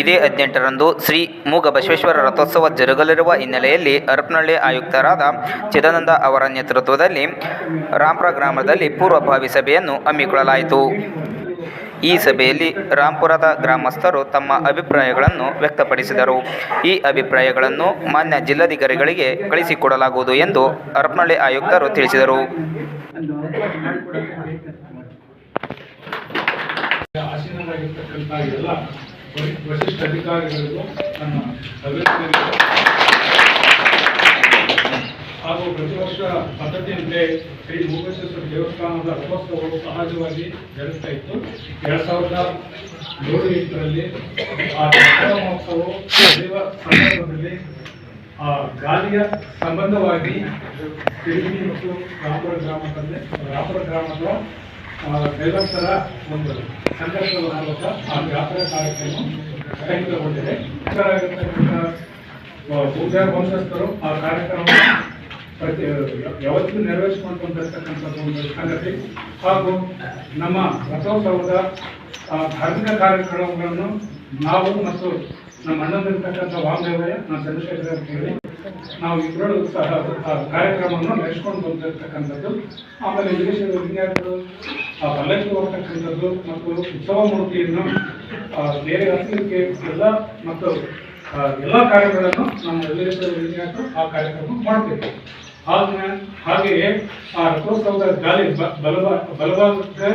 ಇದೇ ಹದಿನೆಂಟರಂದು ಶ್ರೀ ಮೂಗ ಬಸವೇಶ್ವರ ರಥೋತ್ಸವ ಜರುಗಲಿರುವ ಹಿನ್ನೆಲೆಯಲ್ಲಿ ಹರಪನಹಳ್ಳಿ ಆಯುಕ್ತರಾದ ಚಿದಾನಂದ ಅವರ ನೇತೃತ್ವದಲ್ಲಿ ರಾಂಪುರ ಗ್ರಾಮದಲ್ಲಿ ಪೂರ್ವಭಾವಿ ಸಭೆಯನ್ನು ಹಮ್ಮಿಕೊಳ್ಳಲಾಯಿತು. ಈ ಸಭೆಯಲ್ಲಿ ರಾಂಪುರದ ಗ್ರಾಮಸ್ಥರು ತಮ್ಮ ಅಭಿಪ್ರಾಯಗಳನ್ನು ವ್ಯಕ್ತಪಡಿಸಿದರು. ಈ ಅಭಿಪ್ರಾಯಗಳನ್ನು ಮಾನ್ಯ ಜಿಲ್ಲಾಧಿಕಾರಿಗಳಿಗೆ ಕಳಿಸಿಕೊಡಲಾಗುವುದು ಎಂದು ಹರಪನಹಳ್ಳಿ ಆಯುಕ್ತರು ತಿಳಿಸಿದರು. ಎಲ್ಲ ವರಿಷ್ಠ ಅಧಿಕಾರಿಗಳಿಗೂ ನನ್ನ ಅಭಿನಂದನೆಗಳು ಹಾಗೂ ಪ್ರತಿ ವರ್ಷ ಪದ್ಧತಿಯಂತೆ ಶ್ರೀ ಮೂಗೇಶ್ವರ ದೇವಸ್ಥಾನದ ರಥೋತ್ಸವವು ಸಹಜವಾಗಿ ಜರುಗ್ತಾ ಇತ್ತು. ಎರಡ್ ಸಾವಿರದ ಏಳು ಎಂಟರಲ್ಲಿ ಆ ದಸರಾ ಮಹೋತ್ಸವವು ನಡೆಯುವ ಸಂದರ್ಭದಲ್ಲಿ ಆ ಗಾಲಿಯ ಸಂಬಂಧವಾಗಿ ತಿರುಗಿ ಮತ್ತು ರಾಮಪುರ ಗ್ರಾಮದಲ್ಲಿ ರಾಮಪುರ ಗ್ರಾಮದ ದೇವಸ್ಥರ ಒಂದು ಸಂಘರ್ಷದ ಮೂಲಕ ಆ ಜಾತ್ರಾ ಕಾರ್ಯಕ್ರಮ ಸ್ಥಗಿತಗೊಂಡಿದೆ ಪೂಜಾ ವಂಶಸ್ಥರು ಆ ಕಾರ್ಯಕ್ರಮ ಪ್ರತಿ ಯಾವತ್ತೂ ನೆರವೇರಿಸಿಕೊಂಡು ಬಂದಿರತಕ್ಕಂಥದ್ದು ಒಂದು ಸಂಗತಿ. ಹಾಗೂ ನಮ್ಮ ರಥೋತ್ಸವದ ಧಾರ್ಮಿಕ ಕಾರ್ಯಕ್ರಮಗಳನ್ನು ನಾವು ಮತ್ತು ನಮ್ಮ ಅಣ್ಣಂದಿರ್ತಕ್ಕಂಥ ವಾಮದೇವಯ್ಯ ನಮ್ಮ ಚಂದ್ರಶೇಖರ ನಾವು ಇಬ್ಬರು ಸಹ ಆ ಕಾರ್ಯಕ್ರಮವನ್ನು ನಡೆಸ್ಕೊಂಡು ಬಂದಿರತಕ್ಕಂಥದ್ದು, ಆಮೇಲೆ ವಿದೇಶದ ವಿದ್ಯಾರ್ಥಿಗಳು, ಆ ಪಲ್ಲಕ್ಕಿ ಹೋಗ್ತಕ್ಕಂಥದ್ದು ಮತ್ತು ಉತ್ಸವ ಮೂರ್ತಿಯನ್ನು ಬೇರೆ ಹತ್ತಿರಕ್ಕೆ ಎಲ್ಲ ಮತ್ತು ಎಲ್ಲ ಕಾರ್ಯಗಳನ್ನು ನಮ್ಮ ವಿದೇಶದ ವಿದ್ಯಾರ್ಥಿಗಳು ಆ ಕಾರ್ಯಕ್ರಮ ಮಾಡ್ತೇವೆ ಹಾಗೆ ಹಾಗೆಯೇ ಆ ರಥೋತ್ಸವದ ಗಾಳಿ ಬಲಭಾ, ಬಲಭಾಗಕ್ಕೆ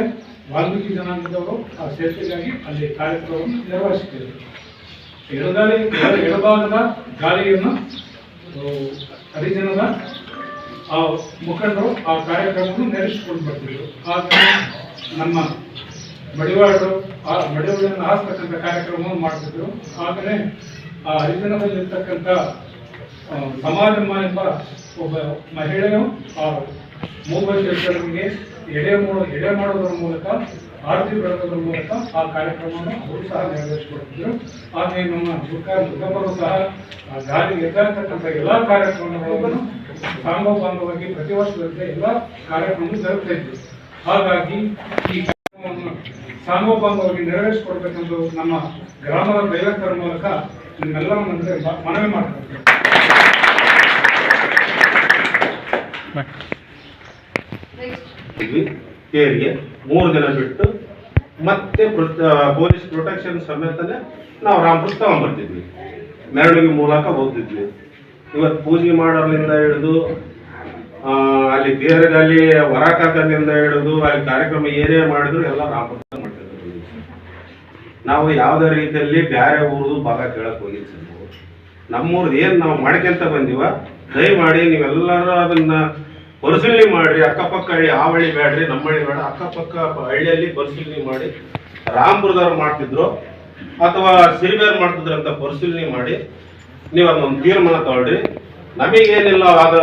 ವಾಲ್ಮೀಕಿ ಜನಾಂಗದವರು ಆ ಸೇರ್ಪೆಗಾಗಿ ಅಲ್ಲಿ ಕಾರ್ಯಕ್ರಮವನ್ನು ನಿರ್ವಹಿಸುತ್ತೇವೆ ಎಡಗಾಲಿ ಎಡ- ಎಡಭಾಗದ ಗಾಲಿಯನ್ನು ಹರಿಜನದ ಆ ಮುಖಂಡರು, ಆ ಕಾರ್ಯಕ್ರಮವನ್ನು ನಡೆಸಿಕೊಂಡು ಬರ್ತಿದ್ರು. ಹಾಗೆ ನಮ್ಮ ಮಡಿವಾಳರು, ಆ ಮಡಿವಾಳನ್ನು ಹಾಸ್ತಕ್ಕಂಥ ಕಾರ್ಯಕ್ರಮವನ್ನು ಮಾಡ್ತಿದ್ರು. ಆಗಲೇ ಆ ಹರಿಜನದಲ್ಲಿರ್ತಕ್ಕಂಥ ಸಮಾಜಮ್ಮ ಎಂಬ ಒಬ್ಬ ಮಹಿಳೆಯು ಆ ಮೂಗಶೇಷರಿಗೆ ಎಡೆ ಎಡೆ ಮಾಡೋದ್ರ ಮೂಲಕ ಆರತಿ ಬೆಳಗುವ ಮೂಲಕ ಆ ಕಾರ್ಯಕ್ರಮವನ್ನು ಅವರು ಸಹ ನೆರವೇರಿಸಿಕೊಡ್ತಿದ್ರು ಹಾಗೆ ನಮ್ಮ ದುರ್ಗ ದುರ್ಗಮ್ಮರು ಸಹ ಆ ಗಾಳಿ ಎಲ್ಲಾ ಎಲ್ಲ ಕಾರ್ಯಕ್ರಮಗಳನ್ನು ಸಾಂಗೋಪಾಂಗವಾಗಿ ಪ್ರತಿ ವರ್ಷದಂತೆ ಎಲ್ಲ ಕಾರ್ಯಕ್ರಮ ಜರುಗ್ತಾ ಇದ್ರು ಹಾಗಾಗಿ ಈ ಕಾರ್ಯಕ್ರಮವನ್ನು ಸಾಂಗೋಪಾಂಗವಾಗಿ ನೆರವೇರಿಸಿಕೊಡ್ಬೇಕೆಂದು ನಮ್ಮ ಗ್ರಾಮದ ದೈವಕರ ಮೂಲಕ ನಿಮ್ಮೆಲ್ಲರ ಮುಂದೆ ಮನವಿ ಮಾಡ್ತಾರೆ ಕೇರಿಗೆ ಮೂರು ದಿನ ಬಿಟ್ಟು ಮತ್ತೆ ಪೊಲೀಸ್ ಪ್ರೊಟೆಕ್ಷನ್ ಸಮೇತನೇ ನಾವು ರಾಮಪುರ ತಗೊಂಡ್ಬರ್ತಿದ್ವಿ ಮೆರವಣಿಗೆ ಮೂಲಕ ಹೋಗ್ತಿದ್ವಿ. ಇವತ್ತು ಪೂಜೆ ಮಾಡೋರ್ಲಿಂದ ಹಿಡಿದು ಅಲ್ಲಿ ದೇವರಲ್ಲಿ ಹೊರಕಾಕದಿಂದ ಹಿಡಿದು, ಅಲ್ಲಿ ಕಾರ್ಯಕ್ರಮ ಏನೇ ಮಾಡಿದ್ರು ಎಲ್ಲ ರಾಮಪುರ ಮಾಡ್ತಿದ್ವಿ ನಾವು ಯಾವುದೇ ರೀತಿಯಲ್ಲಿ ಬೇರೆ ಊರದು ಭಾಗ ಕೇಳಕ್ ಹೋಗಿದ್ವಿ. ನಮ್ಮೂರ್ದು ಏನು ನಾವು ಮಾಡ್ಕೊಂತ ಬಂದೀವ, ದಯಮಾಡಿ ನೀವೆಲ್ಲರೂ ಅದನ್ನ ಪರಿಶೀಲನೆ ಮಾಡ್ರಿ, ಅಕ್ಕಪಕ್ಕ ಹಳ್ಳಿ, ಆ ಹಳ್ಳಿ ಬೇಡ್ರಿ ನಮ್ಮ ಹಳ್ಳಿ ಬೇಡ. ಅಕ್ಕಪಕ್ಕ ಹಳ್ಳಿಯಲ್ಲಿ ಬರ್ಸಿಲ್ಲಿ ಮಾಡಿ, ರಾಮಪುರದವ್ರು ಮಾಡ್ತಿದ್ರು. ಅಥವಾ ಸಿರಿಬೇರ್ ಮಾಡ್ತಿದ್ರು ಅಂತ ಪರಿಶೀಲನೆ ಮಾಡಿ ನೀವು ಅದೊಂದು ತೀರ್ಮಾನ ತಗೊಳ್ರಿ ನಮಗೇನಿಲ್ಲ ಅದ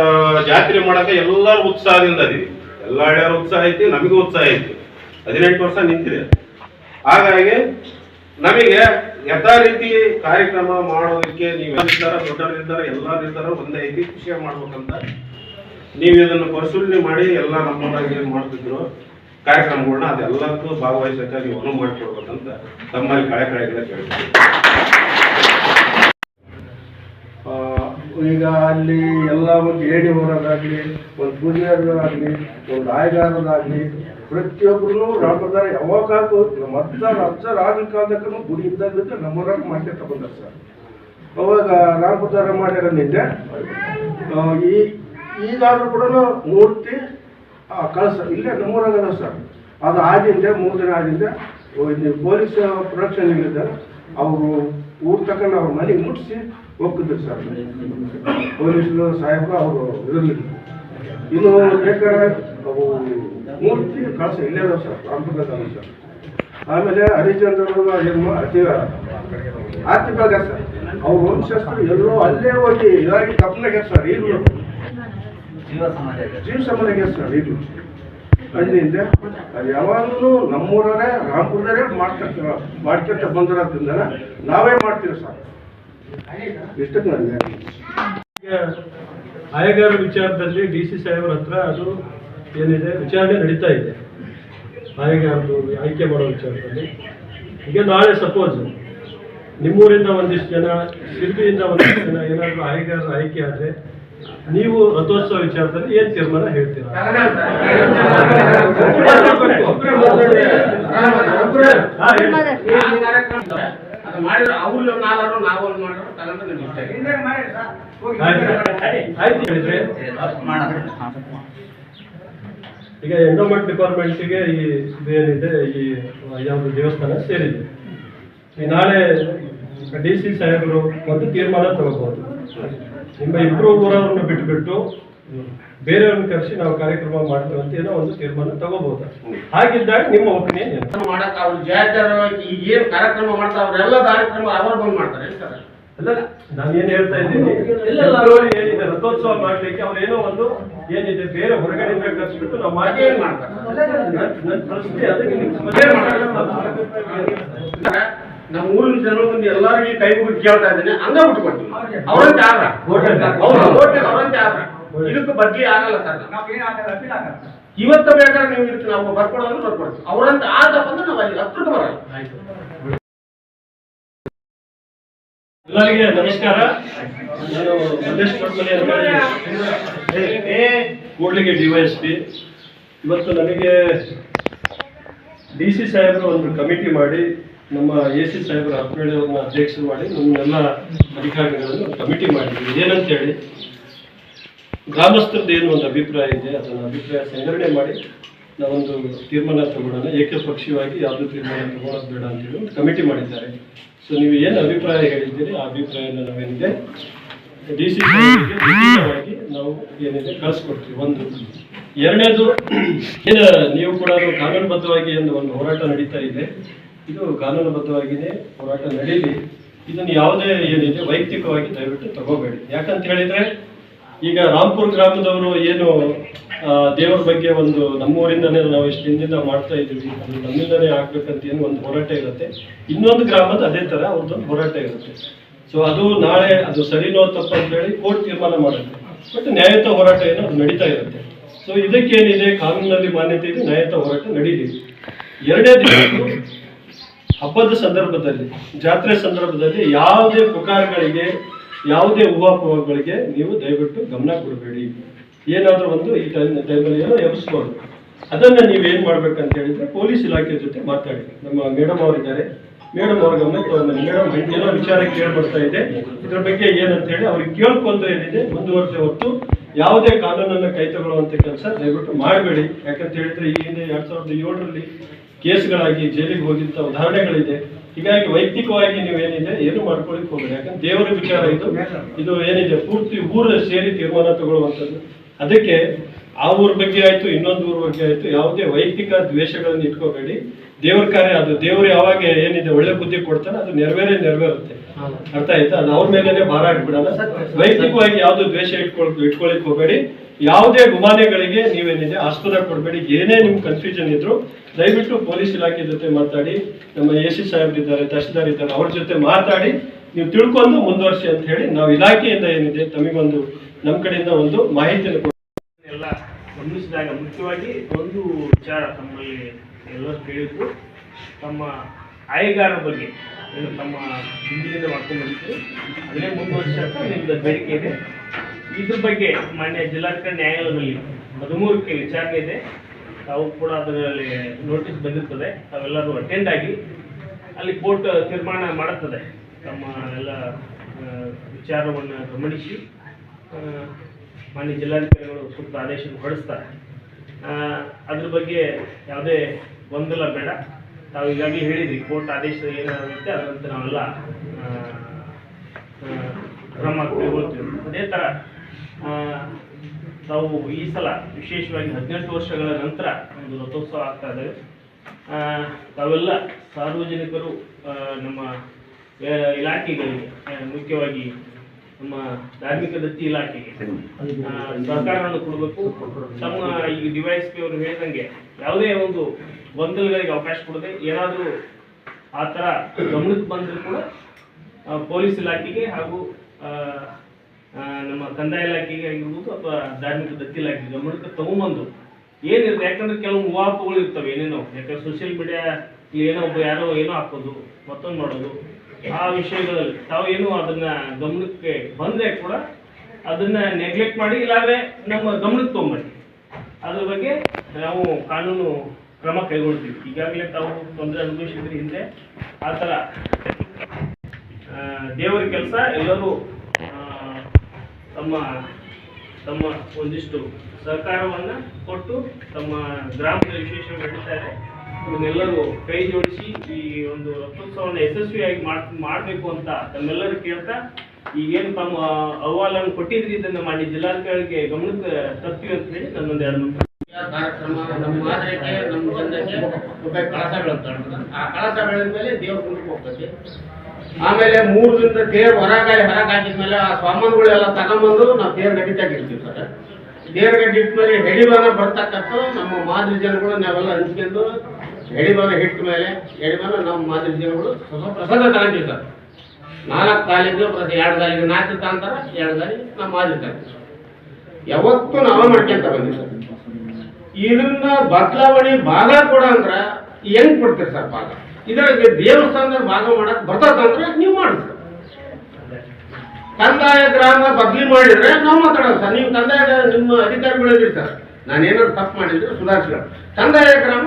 ಜಾತ್ರೆ ಮಾಡಕ್ಕೆ ಎಲ್ಲರೂ ಉತ್ಸಾಹದಿಂದ ಅದೀವಿ. ಎಲ್ಲ ಹಳ್ಳಿಯವ್ರ ಉತ್ಸಾಹ ಐತಿ, ನಮಗೂ ಉತ್ಸಾಹ ಐತಿ. ಹದಿನೆಂಟು ವರ್ಷ ನಿಂತಿದೆ. ಹಾಗಾಗಿ ನಮಗೆ ಯಥಾ ರೀತಿ ಕಾರ್ಯಕ್ರಮ ಮಾಡೋದಕ್ಕೆ ನೀವು ನಿರ್ಧಾರ ದೊಡ್ಡ ನಿರ್ಧಾರ ಒಂದೇ ಐತಿ ಖುಷಿಯಾಗಿ ಮಾಡ್ಬೇಕಂತ ನೀವು ಇದನ್ನು ಪರಿಶೀಲನೆ ಮಾಡಿ ಎಲ್ಲ ನಮ್ಮೂರಾಗ ಏನು ಮಾಡ್ತಿದ್ರು ಕಾರ್ಯಕ್ರಮಗಳನ್ನ ಅದೆಲ್ಲಕ್ಕೂ ಭಾಗವಹಿಸಕ್ಕೆ ನೀವು ಅನುವು ಮಾಡಿಕೊಡ್ಬೇಕಂತ ತಮ್ಮಲ್ಲಿ ಕಳೆ ಕಳೆ ಕೇಳ್ತೀವಿ ಈಗ ಅಲ್ಲಿ ಎಲ್ಲ ಒಂದು ಏಡಿ ಹೋರೋದಾಗ್ಲಿ ಒಂದು ಪೂಜಾರದಾಗಲಿ ಒಂದು ಆಯಗಾರದಾಗಲಿ ಪ್ರತಿಯೊಬ್ಬರು ರಾಮದಾರ ಯಾವಾಗ ನಮ್ಮ ಅಜ್ಜ ರಾಜ ಆಗಿನ ಕಾಲದಕ್ಕೂ ಗುಡಿ ಇದ್ದಾಗ ನಮ್ಮೂರಾಗ ಮಾಡ್ಕೊತ ಬಂದಾರ ಸರ್. ಅವಾಗ ರಾಮದಾರ ಮಾಡ್ಯಾರ ನಿದ್ದೆ ಈ ಈಗಾದ್ರೂ ಕೂಡ ಮೂರ್ತಿ ಕಳ್ಸ. ಇಲ್ಲೇ ನಮ್ಮೂರಾಗ ಅದ ಸರ್. ಅದು ಆದಿಂದ ಮೂರು ದಿನ ಆದಿಂದ ಪೊಲೀಸ್ ಪ್ರೊಡಕ್ಷನ್ ಇಲ್ಲಿದ್ದ ಅವರು ಊರು ತಗೊಂಡು ಅವ್ರ ಮನೆಗೆ ಮುಟ್ಟಿಸಿ ಹೋಗ್ತಿದ್ರು ಸರ್. ಪೊಲೀಸರು, ಸಾಹೇಬ್ರು ಅವರು ಇರಲಿಲ್ಲ. ಇನ್ನು ಬೇಕಾದ್ರೆ ಮೂರ್ತಿ, ಕಳಿಸ ಇಲ್ಲೇ ಸರ್. ರಾಮಪುರದ ಸರ್. ಆಮೇಲೆ ಹರಿಚಂದ್ರ ಏನು, ಅತಿ ಆರ್ಥಿಕ ಸರ್. ಅವ್ರ ವಂಶಸ್ಥರು ಎಲ್ಲರೂ ಅಲ್ಲೇ ಹೋಗಿ ಇದಾಗಿ ತಪ್ಪನಾಗ ಸರ್. ಈಗಲೂ ಜೀವ ಸಮಾಧಿಗೆ ಸರ್ ಇದು. ಅಲ್ಲಿಂದ ಅದು ಯಾವಾಗಲೂ ನಮ್ಮೂರೇ ರಾಮಪುರದವರೇ ಮಾಡ್ಕೊತ ಮಾಡ್ಕೊಂತ ಬಂದಿರೋದ್ರಿಂದ ನಾವೇ ಮಾಡ್ತೀವಿ ಸರ್. ಇಷ್ಟಕ್ಕೆ ನನಗೆ ಆಯಗಾರ ವಿಚಾರದಲ್ಲಿ ಡಿ ಸಿ ಸಾಹೇಬ್ರ ಹತ್ರ ಅದು ಏನಿದೆ ವಿಚಾರಣೆ ನಡೀತಾ ಇದೆ. ಆಯಗಾರದು ಆಯ್ಕೆ ಮಾಡೋ ವಿಚಾರದಲ್ಲಿ. ಈಗ ನಾಳೆ ಸಪೋಸ್ ನಿಮ್ಮೂರಿಂದ ಒಂದಿಷ್ಟು ಜನ ಶಿಲ್ಪಿಯಿಂದ ಒಂದಿಷ್ಟು ಜನ ಏನಾದರೂ ಆಯ್ಕೆ ಆದರೆ ನೀವು ರಥೋತ್ಸವ ವಿಚಾರದಲ್ಲಿ ಏನ್ ತೀರ್ಮಾನ ಹೇಳ್ತೀರಾ? ಹಾ, ಹೇಳಿ. ಅದು ಮಾಡಿದ್ರೆ ಅವ್ರು ನಾಲ್ವರು ನಾವು ಒಂದು ಮಾಡಿದ್ರು ತಗೊಂಡ್ರೆ ನಿಮ್ಗೆ ಇಷ್ಟ ಆಯ್ತು. ಆಯ್ತು ಹೇಳಿದ್ರೆ? ಈಗ ಎಂಡೋಮೆಂಟ್ ಡಿಪಾರ್ಟ್ಮೆಂಟ್ಗೆ ಈ ಇದೇನಿದೆ ಈ ಯಾವುದು ದೇವಸ್ಥಾನ ಸೇರಿದೆ. ಈ ನಾಳೆ ಡಿ ಸಿ ಸಾಹೇಬರು ಒಂದು ತೀರ್ಮಾನ ತಗೋಬಹುದು ನಿಮ್ಮ ಇಬ್ಬರು ಊರವ್ರನ್ನ ಬಿಟ್ಬಿಟ್ಟು ಬೇರೆಯವ್ರನ್ನ ಕರೆಸಿ ನಾವು ಕಾರ್ಯಕ್ರಮ ಮಾಡ್ತೇವೆ ಅಂತ ಏನೋ ಒಂದು ತೀರ್ಮಾನ ತಗೋಬಹುದು ಹಾಗಿದ್ದಾಗ ನಿಮ್ಮ ಒಪಿನಿಯನ್ ಏನು? ಮಾಡಕ್ ಅವ್ರು ಜವಾಬ್ದಾರವಾಗಿ ಈಗ ಏನ್ ಕಾರ್ಯಕ್ರಮ ಮಾಡ್ತಾರೆ ಅವರೆಲ್ಲ ಕಾರ್ಯಕ್ರಮ ಅವರು ಬಂದ್ ಮಾಡ್ತಾರೆ ಅಲ್ಲ ನಾನು ಏನ್ ಹೇಳ್ತಾ ಇದ್ದೀನಿ? ಏನಿದೆ ರಥೋತ್ಸವ ಮಾಡ್ಲಿಕ್ಕೆ ಅವ್ರೇನೋ ಒಂದು ಏನಿದೆ ಬೇರೆ ಹೊರಗಡೆಯಿಂದ ಕರ್ಸ್ಬಿಟ್ಟು ನಾವು ಮಾಡಿ ಏನ್ ಮಾಡ್ತಾರೆ? ನಮ್ಮ ಊರಿನ ಜನ ಬಂದು ಎಲ್ಲರಿಗೂ ಕೈ ಮುಗಿದು ಕೇಳ್ತಾ ಇದ್ದೇನೆ ಹಂಗ ಬಿಟ್ಕೊಡ್ತೀವಿ ಅವರಂತೆ ಆದ್ರ? ಅವರಂತೆ ಓಟ್ ಅವ್ರಂತೆ ಆದ್ರ? ಇದಕ್ಕೆ ಬದ್ಲಿ ಆಗಲ್ಲ ಸರ್. ಇವತ್ತು ಬೇಕಾದ್ರೆ ನೀವು ಇದಕ್ಕೆ ನಾವು ಬರ್ಕೊಡೋದು ಬರ್ಕೊಡ್ತೀವಿ. ಅವರಂತ ಆದಪ್ಪ ಅಂದ್ರೆ ನಾವು ಅಲ್ಲಿ ಹತ್ರಕ್ಕೆ ಬರಲ್ಲ. ಎಲ್ಲರಿಗೆ ನಮಸ್ಕಾರ. ನಾನು ಮಲ್ಲೇಶ್ ಕೂಡ್ಲಿಗೆ ಡಿವೈಎಸ್ಪಿ ಇವತ್ತು ನನಗೆ ಡಿ ಸಿ ಸಾಹೇಬರು ಒಂದು ಕಮಿಟಿ ಮಾಡಿ ನಮ್ಮ ಎ ಸಿ ಸಾಹೇಬರ ಅವ್ರನ್ನ ಅಧ್ಯಕ್ಷರು ಮಾಡಿ ನಮ್ಮೆಲ್ಲ ಅಧಿಕಾರಿಗಳನ್ನು ಕಮಿಟಿ ಮಾಡಿದ್ವಿ. ಏನಂತ ಹೇಳಿ ಗ್ರಾಮಸ್ಥರದ್ದು ಏನು ಒಂದು ಅಭಿಪ್ರಾಯ ಇದೆ, ಅದನ್ನು ಅಭಿಪ್ರಾಯ ಸಂಗ್ರಹಣೆ ಮಾಡಿ ನಾವೊಂದು ತೀರ್ಮಾನ ತಗೊಳ್ಳೋಣ. ಏಕಪಕ್ಷೀಯವಾಗಿ ಯಾವುದು ತೀರ್ಮಾನ ತಗೊಳ್ಳೋದು ಬೇಡ ಅಂತೇಳಿ ಒಂದು ಕಮಿಟಿ ಮಾಡಿದ್ದಾರೆ. ಸೊ ನೀವು ಏನು ಅಭಿಪ್ರಾಯ ಹೇಳಿದ್ದೀರಿ, ಆ ಅಭಿಪ್ರಾಯನ ನಾವೇನಿದೆ, ಡಿ ಸಿ ಲಿಖಿತವಾಗಿ ನಾವು ಏನಿದೆ ಕಳಿಸ್ಕೊಡ್ತೀವಿ. ಒಂದು, ಎರಡನೇದು, ಏನು, ನೀವು ಕೂಡ ಕಾನೂನುಬದ್ಧವಾಗಿ ಏನು ಒಂದು ಹೋರಾಟ ನಡೀತಾ ಇದೆ. ಇದು ಕಾನೂನುಬದ್ಧವಾಗಿದೆ, ಹೋರಾಟ ನಡೀಲಿ ಇದನ್ನು ಯಾವುದೇ ಏನಿದೆ ವೈಯಕ್ತಿಕವಾಗಿ ದಯವಿಟ್ಟು ತಗೋಬೇಡಿ. ಯಾಕಂತ ಹೇಳಿದ್ರೆ, ಈಗ ರಾಮ್ಪುರ್ ಗ್ರಾಮದವರು ಏನು ದೇವರ ಬಗ್ಗೆ ಒಂದು ನಮ್ಮೂರಿಂದನೇ ನಾವು ಇಷ್ಟು ಹಿಂದಿಂದ ಮಾಡ್ತಾ ಇದ್ದೀವಿ, ಅದು ನಮ್ಮಿಂದನೇ ಆಗ್ಬೇಕಂತ ಏನು ಒಂದು ಹೋರಾಟ ಇರುತ್ತೆ. ಇನ್ನೊಂದು ಗ್ರಾಮದ ಅದೇ ಥರ ಅವ್ರದ್ದೊಂದು ಹೋರಾಟ ಇರುತ್ತೆ. ಸೊ ಅದು ನಾಳೆ ಅದು ಸರಿನೋ ತಪ್ಪು ಅಂತ ಹೇಳಿ ಕೋರ್ಟ್ ತೀರ್ಮಾನ ಮಾಡುತ್ತೆ. ಬಟ್ ನ್ಯಾಯಯುತ ಹೋರಾಟ ಏನೋ ಅದು ನಡೀತಾ ಇರುತ್ತೆ. ಸೊ ಇದಕ್ಕೇನಿದೆ ಕಾನೂನಲ್ಲಿ ಮಾನ್ಯತೆ ಇದೆ, ನ್ಯಾಯಯುತ ಹೋರಾಟ ನಡೀಲಿ. ಎರಡೇ ದಿನ ಹಬ್ಬದ ಸಂದರ್ಭದಲ್ಲಿ, ಜಾತ್ರೆ ಸಂದರ್ಭದಲ್ಲಿ ಯಾವುದೇ ಪುಕಾರಗಳಿಗೆ, ಯಾವುದೇ ಊಹಾಪೋಹಗಳಿಗೆ ನೀವು ದಯವಿಟ್ಟು ಗಮನ ಕೊಡಬೇಡಿ. ಏನಾದರೂ ಒಂದು ಈ ಟೈಮ್ ಟೈಮಲ್ಲಿ ಏನೋ ಎಬ್ಸ್ಬೋದು. ಅದನ್ನ ನೀವೇನು ಮಾಡ್ಬೇಕಂತ ಹೇಳಿದ್ರೆ ಪೊಲೀಸ್ ಇಲಾಖೆ ಜೊತೆ ಮಾತಾಡಿ. ನಮ್ಮ ಮೇಡಮ್ ಅವರಿದ್ದಾರೆ. ಮೇಡಮ್ ಅವ್ರ ಗಮನ ತಗೊಂಡ್ಬನ್ನಿ ಮೇಡಮ್ ಏನೋ ವಿಚಾರ ಕೇಳ್ಬರ್ತಾ ಇದೆ. ಇದ್ರ ಬಗ್ಗೆ ಏನಂತ ಹೇಳಿ ಅವ್ರಿಗೆ ಕೇಳ್ಕೊಂಡು ಏನಿದೆ ಮುಂದುವರೆಸಿ ಹೊತ್ತು ಯಾವುದೇ ಕಾನೂನನ್ನ ಕೈ ತಗೊಳ್ಳುವಂತ ಕೆಲಸ ದಯವಿಟ್ಟು ಮಾಡಬೇಡಿ. ಯಾಕಂತ ಹೇಳಿದ್ರೆ ಈ ಹಿಂದೆ ಎರಡ್ ಸಾವಿರದ ಏಳರಲ್ಲಿ ಕೇಸ್ಗಳಾಗಿ ಜೈಲಿಗೆ ಹೋಗಿದ್ದ ಉದಾಹರಣೆಗಳಿದೆ. ಹೀಗಾಗಿ ವೈಯಕ್ತಿಕವಾಗಿ ನೀವೇನಿದೆ ಏನು ಮಾಡ್ಕೊಳ್ಳಿಕ್ ಹೋಗಬೇಡಿ. ಯಾಕಂದ್ರೆ ದೇವರ ವಿಚಾರ ಇದು. ಇದು ಏನಿದೆ, ಪೂರ್ತಿ ಊರ ಸೇರಿ ತೀರ್ಮಾನ ತಗೊಳ್ಳುವಂಥದ್ದು. ಅದಕ್ಕೆ ಆ ಊರ ಬಗ್ಗೆ ಆಯ್ತು, ಇನ್ನೊಂದು ಊರ ಬಗ್ಗೆ ಆಯ್ತು, ಯಾವುದೇ ವೈಯಕ್ತಿಕ ದ್ವೇಷಗಳನ್ನು ಇಟ್ಕೋಬೇಡಿ. ದೇವ್ರ ಕಾರ್ಯ ಅದು. ದೇವ್ರು ಯಾವಾಗ ಏನಿದೆ, ಒಳ್ಳೆ ಬುದ್ಧಿ ಕೊಡ್ತಾನೆ ಅದು ನೆರವೇರೆ ನೆರವೇರುತ್ತೆ. ಅರ್ಥ ಆಯ್ತಾ? ಅದು ಅವ್ರ ಮೇಲೇನೆ ಭಾರ ಆಗ್ಬಿಡಲ್ಲ. ವೈಯಕ್ತಿಕವಾಗಿ ಯಾವ್ದು ದ್ವೇಷ ಇಟ್ಕೊಳ್, ಇಟ್ಕೊಳಿಕ್ ಹೋಗಬೇಡಿ. ಯಾವುದೇ ಗುಮಾನೆಗಳಿಗೆ ನೀವೇನಿದೆ, ಆಸ್ಪದ ಕೊಡಬೇಡಿ. ಏನೇ ನಿಮ್ ಕನ್ಫ್ಯೂಷನ್ ಇದ್ರು ದಯವಿಟ್ಟು ಪೊಲೀಸ್ ಇಲಾಖೆ ಜೊತೆ ಮಾತಾಡಿ, ನಮ್ಮ ಎ ಸಿ ಸಾಹೇಬ್ರಿದ್ದಾರೆ, ತಹಶೀಲ್ದಾರ್ ಇದ್ದಾರೆ, ಅವ್ರ ಜೊತೆ ಮಾತಾಡಿ, ನೀವು ತಿಳ್ಕೊಂಡು ಮುಂದುವರಿಸಿ ಅಂತ ಹೇಳಿ ನಾವು ಇಲಾಖೆಯಿಂದ ಏನಿದೆ ತಮಗೊಂದು ನಮ್ಮ ಕಡೆಯಿಂದ ಒಂದು ಮಾಹಿತಿಯನ್ನು. ಎಲ್ಲ ಗಮನಿಸಿದಾಗ ಮುಖ್ಯವಾಗಿ ಒಂದು ವಿಚಾರ ತಮ್ಮಲ್ಲಿ ಎಲ್ಲರೂ ಕೇಳಿದ್ದು, ತಮ್ಮ ಆಯಗಾರ ಬಗ್ಗೆ ತಮ್ಮ ಹಿಂದಿನಿಂದ ಮಾಡ್ಕೊಂಡು ಅದೇ ಅದನ್ನೇ ಮುಂದುವರಿಸಕ್ಕೆ ನಿಮ್ದು ಬೇಡಿಕೆ ಇದೆ ಇದ್ರ ಬಗ್ಗೆ ಮಾನ್ಯ ಜಿಲ್ಲಾಧಿಕಾರಿ ನ್ಯಾಯಾಲಯದಲ್ಲಿ ಹದಿಮೂರಕ್ಕೆ ವಿಚಾರಣೆ ಇದೆ ತಾವು ಕೂಡ ಅದರಲ್ಲಿ ನೋಟಿಸ್ ಬಂದಿರ್ತದೆ. ತಾವೆಲ್ಲರೂ ಅಟೆಂಡ್ ಆಗಿ ಅಲ್ಲಿ ಕೋರ್ಟ್ ತೀರ್ಮಾನ ಮಾಡುತ್ತದೆ. ತಮ್ಮ ಎಲ್ಲ ವಿಚಾರವನ್ನು ಗಮನಿಸಿ ಮಾನ್ಯ ಜಿಲ್ಲಾಧಿಕಾರಿಗಳು ಸೂಕ್ತ ಆದೇಶ ಹೊರಡಿಸ್ತಾರೆ. ಅದ್ರ ಬಗ್ಗೆ ಯಾವುದೇ ಗೊಂದಲ ಬೇಡ. ತಾವು ಈಗಾಗಲೇ ಹೇಳಿದ್ವಿ ಕೋರ್ಟ್ ಆದೇಶ ಏನಾಗುತ್ತೆ ಅದರಂತೆ ನಾವೆಲ್ಲ ಕ್ರಮ ಕೈಗೊಳ್ತೀವಿ ಅದೇ ಥರ ತಾವು ಈ ಸಲ ವಿಶೇಷವಾಗಿ ಹದಿನೆಂಟು ವರ್ಷಗಳ ನಂತರ ಒಂದು ರಥೋತ್ಸವ ಆಗ್ತಾ ಇದೆ. ಆ, ತಾವೆಲ್ಲ ಸಾರ್ವಜನಿಕರು ನಮ್ಮ ಇಲಾಖೆಗಳಿಗೆ ಮುಖ್ಯವಾಗಿ ನಮ್ಮ ಧಾರ್ಮಿಕ ದತ್ತಿ ಇಲಾಖೆಗೆ ಸಹಕಾರವನ್ನು ಕೊಡಬೇಕು. ತಮ್ಮ ಈ ಡಿವೈಸ್ ಪಿ ಅವರು ಹೇಳಿದಂಗೆ ಯಾವುದೇ ಒಂದು ಗೊಂದಲಗಳಿಗೆ ಅವಕಾಶ ಕೊಡದೆ ಏನಾದರೂ ಆ ಥರ ಗಮನಕ್ಕೆ ಬಂದರೂ ಕೂಡ ಪೊಲೀಸ್ ಇಲಾಖೆಗೆ ಹಾಗೂ ನಮ್ಮ ಕಂದಾಯ ಇಲಾಖೆಗೆ ಆಗಿರ್ಬೋದು ಅಥವಾ ಧಾರ್ಮಿಕ ದತ್ತಿ ಇಲಾಖೆ ಗಮನಕ್ಕೆ ತಗೊಂಬಂದು. ಏನಿರುತ್ತೆ? ಯಾಕಂದ್ರೆ ಕೆಲವು ಉವಾಪಗಳು ಇರ್ತವೆ ಏನೇನೋ. ಯಾಕಂದ್ರೆ ಸೋಷಿಯಲ್ ಮೀಡಿಯಾ ಏನೋ ಒಬ್ಬ ಯಾರೋ ಏನೋ ಹಾಕೋದು, ಮತ್ತೊಂದು ಮಾಡೋದು. ಆ ವಿಷಯಗಳಲ್ಲಿ ತಾವು ಏನು ಅದನ್ನ ಗಮನಕ್ಕೆ ಬಂದರೆ ಕೂಡ ಅದನ್ನ ನೆಗ್ಲೆಕ್ಟ್ ಮಾಡಿ, ಇಲ್ಲಾಂದ್ರೆ ನಮ್ಮ ಗಮನಕ್ಕೆ ತೊಗೊಂಬನ್ನಿ. ಅದ್ರ ಬಗ್ಗೆ ನಾವು ಕಾನೂನು ಕ್ರಮ ಕೈಗೊಳ್ತೀವಿ. ಈಗಾಗಲೇ ತಾವು ತೊಂದರೆ ಅನುಭವಿಸಿದ್ರೆ ಹಿಂದೆ. ಆ ಥರ. ದೇವರ ಕೆಲಸ ಎಲ್ಲರೂ ತಮ್ಮ ತಮ್ಮ ಒಂದಿಷ್ಟು ಸಹಕಾರವನ್ನು ಕೊಟ್ಟು ತಮ್ಮ ಗ್ರಾಮದ ವಿಶೇಷ ನಡೀತಾರೆ ಇದನ್ನೆಲ್ಲರೂ ಕೈ ಜೋಡಿಸಿ ಈ ಒಂದು ರಥೋತ್ಸವವನ್ನು ಯಶಸ್ವಿಯಾಗಿ ಮಾಡ್, ಮಾಡಬೇಕು ಅಂತ ತಮ್ಮೆಲ್ಲರೂ ಕೇಳ್ತಾ, ಈಗೇನು ತಮ್ಮ ಅಹವಾಲನ್ನು ಕೊಟ್ಟಿದ್ರಿ ಇದನ್ನು ಮಾಡಿ ಜಿಲ್ಲಾಧಿಕಾರಿಗೆ ಗಮನಕ್ಕೆ ತರ್ತೀವಿ ಅಂತ ಹೇಳಿ ನನ್ನೊಂದು ಎರಡು ಕಾರ್ಯಕ್ರಮ ನಮ್ಮ ಮಾದರಿಗೆ ನಮ್ಮ ಜನಕ್ಕೆ ಕಳಸಗಳು ಅಂತ ಆ ಕಳಸ ಬೆಳೆದ ಮೇಲೆ ದೇವ್ರ ಮುಂದಕ್ಕೆ ಹೋಗ್ತದೆ ಆಮೇಲೆ ಮೂರು ದಿನದ ತೇರು ಹೊರಗಾಯಿ ಹೊರಗೆ ಹಾಕಿದ್ಮೇಲೆ ಆ ಸಾಮಾನುಗಳೆಲ್ಲ ತಗೊಂಬಂದು ನಾವು ತೇರು ಗಡಿತಾಗಿರ್ತೀವಿ ಸರ್. ತೇರು ಗಡ್ಡಿ ಇಟ್ಮೇಲೆ ಹೆಡಿಬಾನ ಬರ್ತಕ್ಕಂಥ ನಮ್ಮ ಮಾದರಿ ಜನಗಳು ನಾವೆಲ್ಲ ಹಂಚ್ಕೊಂಡು ಹೆಡಿಬಾನ ಹಿಟ್ಟ ಮೇಲೆ ಹೆಡಿಬಾನ ನಮ್ಮ ಮಾದರಿ ಜನಗಳು ಸ್ವಲ್ಪ ಪ್ರಸಾದ ತಗೊಂತೀವಿ ಸರ್. ನಾಲ್ಕು ಕಾಲಿಗೆ ಪ್ರತಿ ಎರಡು ಗಾಲಿಗೆ ನಾಲ್ಕು ತಾಂತಾರ, ಎರಡು ಗಾಲಿಗೆ ನಮ್ಮ ಮಾದರಿ ತಗೊಂತೀವಿ ಯಾವತ್ತೂ ನಾವೇ ಮಾಡ್ಕೊಂತ ಬಂದಿವಿ ಸರ್. ಇದನ್ನ ಬದಲಾವಣೆ ಭಾಗ ಕೊಡ ಅಂದ್ರ ಹೆಂಗ್ ಕೊಡ್ತೀರಿ ಸರ್ ಭಾಗ ಇದ್ರಾಗ ದೇವಸ್ಥಾನದ ಭಾಗ ಮಾಡಕ್ ಬರ್ತದಂದ್ರೆ ನೀವು ಮಾಡಿ ಸರ್ ಕಂದಾಯ ಗ್ರಾಮ ಬದ್ಲಿ ಮಾಡಿದ್ರೆ ನಾವು ಮಾತಾಡೋಣ ಸರ್. ನೀವು ಕಂದಾಯ ನಿಮ್ಮ ಅಧಿಕಾರಿಗಳು ಇದ್ರಿ ಸರ್. ನಾನು ಏನಾದ್ರು ತಪ್ಪು ಮಾಡಿದ್ರೆ ಸುಧಾರಿಸ್ಕೊಳ್ಳ. ಕಂದಾಯ ಗ್ರಾಮ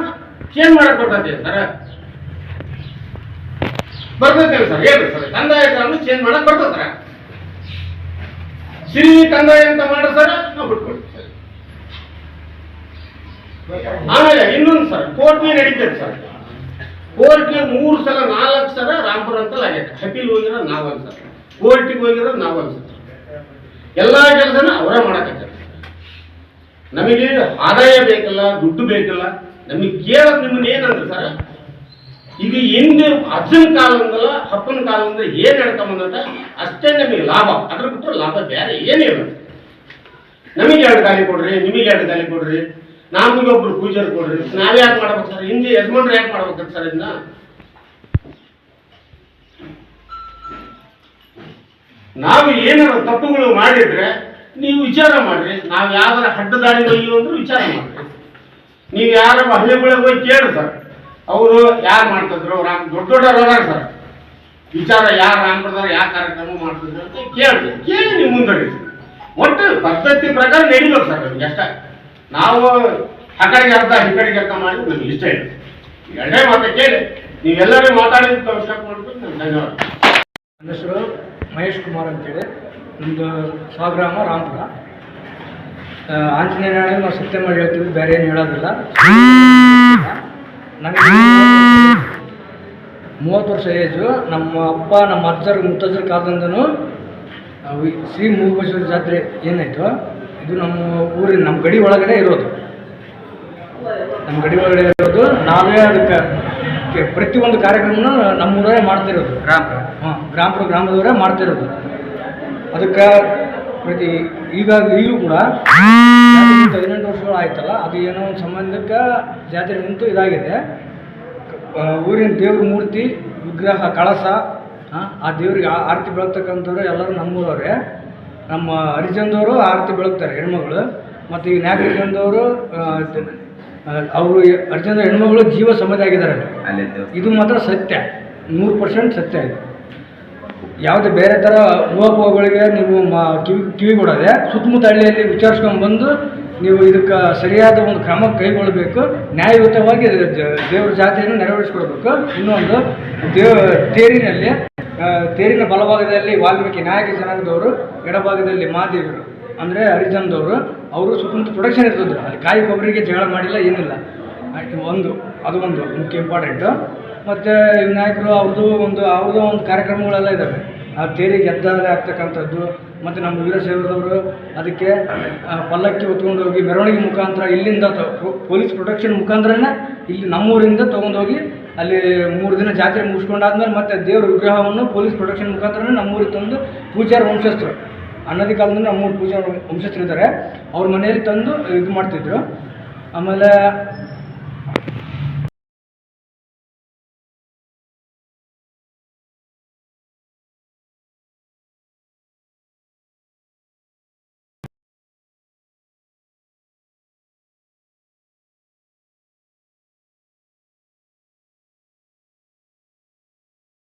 ಚೇಂಜ್ ಮಾಡಕ್ ಬರ್ತೈತೆ ಸರ್? ಬರ್ತೈತೆ ಸರ್. ಹೇಳಿ ಸರ್. ಕಂದಾಯ ಗ್ರಾಮ ಚೇಂಜ್ ಮಾಡಕ್ ಬರ್ತದ್ರ ಸಿರಿ? ಕಂದಾಯ ಅಂತ ಮಾಡಿ ಸರ್. ನಾವು ಬಿಟ್ಕೊಡ್ತೀವಿ ಸರ್. ಆಮೇಲೆ ಇನ್ನೊಂದು ಸರ್ ಕೋರ್ಟ್ಗೆ ನಡೀತದೆ ಸರ್. ಕೋರ್ಟ್ಗೆ ಮೂರು ಸಲ ನಾಲ್ಕು ಸಲ ರಾಮ್ಪುರ ಅಂತ ಆಗೈತೆ ಅಪೀಲ್ ಹೋಗಿರೋ ನಾವು ಸರ್ ಕೋರ್ಟಿಗೆ ಹೋಗಿರೋ ನಾವೊಂದು ಸರ್ ಎಲ್ಲ ಕೆಲಸನ ಅವರೇ ಮಾಡಕತ್ತಾರೆ. ನಮಗೆ ಆದಾಯ ಬೇಕಲ್ಲ, ದುಡ್ಡು ಬೇಕಲ್ಲ, ನಮಗೆ ಕೇಳೋದು ನಿಮ್ಮನ್ನ ಏನಂದ್ರೆ ಸರ್, ಈಗ ಹಿಂದೆ ಅಜ್ಜನ ಕಾಲದಿಂದಲ್ಲ ಅಪ್ಪನ ಕಾಲದಿಂದ ಏನ್ ನಡ್ಕೊಂಬಂದ ಅಷ್ಟೇ ನಮಗೆ ಲಾಭ. ಅದ್ರ ಬಿಟ್ಟರೆ ಲಾಭ ಬೇರೆ ಏನಿಲ್ಲ. ನಮಗೆ ಎರಡು ಗಾಲಿ ಕೊಡ್ರಿ, ನಿಮಗೆ ಎರಡು ಗಾಲಿ ಕೊಡ್ರಿ. ನಮಗೆ ಒಬ್ರು ಪೂಜಾರಿ ಕೊಡ್ರಿ. ನಾವೇ ಯಾಕೆ ಮಾಡ್ಬೇಕು ಸರ್? ಹಿಂದೆ ಯಜಮಾನ್ರು ಯಾಕೆ ಮಾಡ್ಬೇಕು ಸರ್ ಇದನ್ನ? ನಾವು ಏನಾರ ತಪ್ಪುಗಳು ಮಾಡಿದ್ರೆ ನೀವು ವಿಚಾರ ಮಾಡ್ರಿ. ನಾವು ಯಾವ್ದಾರ ಹಡ್ಡ ದಾಳಿ ಬಯ್ಯೋ ಅಂದ್ರೆ ವಿಚಾರ ಮಾಡ್ರಿ. ನೀವು ಯಾರ ಹಳ್ಳಿಗಳಿಗೆ ಹೋಗಿ ಕೇಳಿ ಸರ್. ಅವರು ಯಾರು ಮಾಡ್ತಿದ್ರು? ರಾಮ್ ದೊಡ್ಡ ದೊಡ್ಡವ್ರು ಅದಾರ ಸರ್. ವಿಚಾರ ಯಾರು ರಾಮ್ ಬರ್ದಾರ ಯಾವ ಕಾರ್ಯಕ್ರಮ ಮಾಡ್ತಿದ್ರು ಅಂತ ಕೇಳಿ ಕೇಳಿ ನೀವು ಮುಂದಡಿ ಒಟ್ಟು ಪದ್ಧತಿ ಪ್ರಕಾರ ನಡಿಬೇಕು ಸರ್ ನಮ್ಗೆ ಅಷ್ಟೇ. ನಾವು ಆ ಕಡೆಗೆ ಅರ್ಧ ಈ ಅರ್ಧ ಮಾಡಿ ನನಗೆ ಇಷ್ಟ ಇದೆ ಎರಡೇ ಮಾತು ಕೇಳಿ. ನೀವೆಲ್ಲರೂ ಮಾತಾಡಿದ ಅವಶ್ಯಕ ಮಾಡ್ಬೇಕು ನಾನು ಧನ್ಯವಾದ. ನನ್ನ ಹೆಸರು ಮಹೇಶ್ ಕುಮಾರ್ ಅಂತೇಳಿ. ನಮ್ಮದು ಸ್ವಗ್ರಾಮ ರಾಮಪುರ. ಆಂಜನೇಯ ನಾಳೆ ನಾವು ಸತ್ಯ ಮಾಡಿ ಹೇಳ್ತೀವಿ ಬೇರೆ ಏನು ಹೇಳೋದಿಲ್ಲ. ನನಗೆ ಮೂವತ್ತು ವರ್ಷ ಏಜು. ನಮ್ಮ ಅಪ್ಪ, ನಮ್ಮ ಅಜ್ಜರ, ಮುತ್ತಜ್ಜರ ಕಾಲದಿಂದನೂ ಶ್ರೀ ಮೂಗೇಶ್ವರ ಜಾತ್ರೆ ಏನಾಯ್ತು? ಇದು ನಮ್ಮ ಊರಿನ ನಮ್ಮ ಗಡಿ ಒಳಗಡೆ ಇರೋದು. ನಮ್ಮ ಗಡಿ ಒಳಗಡೆ ಇರೋದು ನಾವೇ ಅದಕ್ಕೆ ಪ್ರತಿಯೊಂದು ಕಾರ್ಯಕ್ರಮನೂ ನಮ್ಮೂರೇ ಮಾಡ್ತಿರೋದು ಗ್ರಾಮ ಹಾಂ ಗ್ರಾಮರು ಗ್ರಾಮದವರೇ ಮಾಡ್ತಿರೋದು. ಅದಕ್ಕೆ ಪ್ರತಿ ಈಗ ಈಗಲೂ ಕೂಡ ಹದಿನೆಂಟು ವರ್ಷಗಳು ಆಯ್ತಲ್ಲ ಅದು ಏನೋ ಒಂದು ಸಂಬಂಧಕ್ಕೆ ಜಾತ್ರೆ ನಿಂತು ಇದಾಗಿದೆ. ಊರಿನ ದೇವ್ರ ಮೂರ್ತಿ ವಿಗ್ರಹ ಕಳಸ ಆ, ದೇವ್ರಿಗೆ ಆರತಿ ಬೆಳಗ್ತಕ್ಕಂಥವ್ರು ಎಲ್ಲರೂ ನಮ್ಮೂರವ್ರೆ. ನಮ್ಮ ಹರಿಜನದವರು ಆರತಿ ಬೆಳಗ್ತಾರೆ ಹೆಣ್ಮಗಳು. ಮತ್ತು ಈ ನಾಗರಿಕಂದವರು ಅವರು ಹರಿಚಂದ್ರ ಹೆಣ್ಮಗಳು ಜೀವ ಸಮಾಧಿ ಆಗಿದ್ದಾರೆ. ಇದು ಮಾತ್ರ ಸತ್ಯ. ನೂರು ಪರ್ಸೆಂಟ್ ಸತ್ಯ ಇದು. ಯಾವುದೇ ಬೇರೆ ಥರ ಊಹಾಪೋಹಗಳಿಗೆ ನೀವು ಮಾ ಕಿವಿ ಕಿವಿ ಕೊಡೋದೆ ಸುತ್ತಮುತ್ತ ಹಳ್ಳಿಯಲ್ಲಿ ವಿಚಾರಿಸ್ಕೊಂಡು ಬಂದು ನೀವು ಇದಕ್ಕೆ ಸರಿಯಾದ ಒಂದು ಕ್ರಮ ಕೈಗೊಳ್ಳಬೇಕು. ನ್ಯಾಯಯುತವಾಗಿ ದೇವರ ಜಾತಿಯನ್ನು ನೆರವೇರಿಸ್ಕೊಡ್ಬೇಕು. ಇನ್ನೊಂದು ದೇವ ತೇರಿನಲ್ಲಿ ತೇರಿನ ಬಲಭಾಗದಲ್ಲಿ ವಾಲ್ಮೀಕಿ ನಾಯಕ ಜನಾಂಗದವರು, ಎಡಭಾಗದಲ್ಲಿ ಮಹಾದೇವರು, ಅಂದರೆ ಹರಿಜನದವರು, ಅವರು ಸುತ್ತಮುತ್ತ ಪ್ರೊಡಕ್ಷನ್ ಇರ್ತಿದ್ರು ಅಲ್ಲಿ ಕಾಯಿ ಕೊಬ್ಬರಿಗೆ ಜಗಳ ಮಾಡಿಲ್ಲ, ಏನಿಲ್ಲ. ಆಯಿತು, ಒಂದು, ಅದು ಒಂದು ಮುಖ್ಯ ಇಂಪಾರ್ಟೆಂಟು ಮತ್ತು ನಾಯಕರು ಅವ್ರದ್ದು ಒಂದು ಅವ್ರದ್ದು ಒಂದು ಕಾರ್ಯಕ್ರಮಗಳೆಲ್ಲ ಇದ್ದಾವೆ ಆ ತೇರಿಗೆ ಎದ್ದಾದರೆ ಆಗ್ತಕ್ಕಂಥದ್ದು, ಮತ್ತು ನಮ್ಮ ವೀರಶೈವರದವರು ಅದಕ್ಕೆ ಪಲ್ಲಕ್ಕಿ ಹೊತ್ಕೊಂಡು ಹೋಗಿ ಮೆರವಣಿಗೆ ಮುಖಾಂತರ ಇಲ್ಲಿಂದ ಪೊಲೀಸ್ ಪ್ರೊಟೆಕ್ಷನ್ ಮುಖಾಂತರನೇ ಇಲ್ಲಿ ನಮ್ಮೂರಿಂದ ತೊಗೊಂಡೋಗಿ ಅಲ್ಲಿ ಮೂರು ದಿನ ಜಾತ್ರೆ ಮುಗಿಸ್ಕೊಂಡಾದ್ಮೇಲೆ ಮತ್ತೆ ದೇವ್ರ ವಿಗ್ರಹವನ್ನು ಪೊಲೀಸ್ ಪ್ರೊಟೆಕ್ಷನ್ ಮುಖಾಂತರ ನಮ್ಮೂರಿಗೆ ತಂದು ಪೂಜಾರ ವಂಶಸ್ಥರು, ಅನ್ನದಿ ಕಾಲದಿಂದ ನಮ್ಮೂರು ಪೂಜಾರ ವಂಶಸ್ಥರು ಇದ್ದಾರೆ ಅವ್ರ ಮನೆಯಲ್ಲಿ ತಂದು ಇದು ಮಾಡ್ತಿದ್ರು. ಆಮೇಲೆ